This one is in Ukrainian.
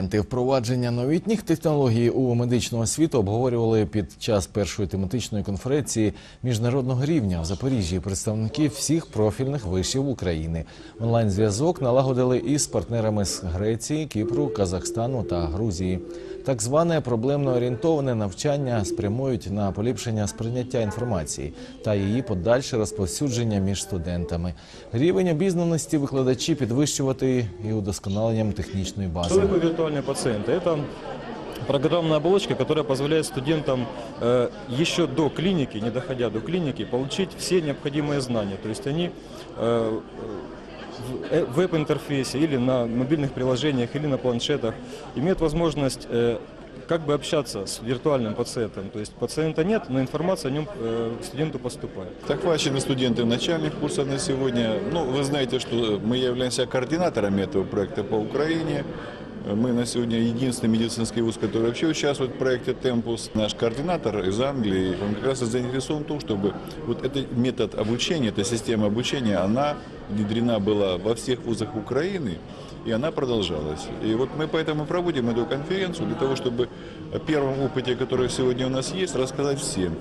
студенти впровадження новітніх технологій у медичну освіту обговорювали під час першої тематичної конференції міжнародного рівня в Запоріжжі представників всіх профільних вишів України. Онлайн-зв'язок налагодили із партнерами з Греції, Кіпру, Казахстану та Грузії. Так зване проблемно орієнтоване навчання спрямують на поліпшення сприйняття інформації та її подальше розповсюдження між студентами. Рівень обізнаності викладачі підвищувати і удосконаленням технічної Что бази. такое виртуальные пациенты? Это программная оболочка, которая позволяет студентам э, еще до клиники, не доходя до клиники, получить все необходимые знания. То есть они э, в э, веб-интерфейсе или на мобильных приложениях или на планшетах имеют возможность э, как бы общаться с виртуальным пациентом. То есть пациента нет, но информация о нем э, студенту поступает. Охвачены студенты начальных курсов на сегодня. Ну, вы знаете, что мы являемся координаторами этого проекта по Украине. Мы на сегодня единственный медицинский вуз, который вообще участвует в проекте «Темпус». Наш координатор из Англии, он как раз и заинтересован в том, чтобы вот этот метод обучения, эта система обучения, она внедрена была во всех вузах Украины, и она продолжалась. И вот мы поэтому проводим эту конференцию для того, чтобы о первом опыте, который сегодня у нас есть, рассказать всем.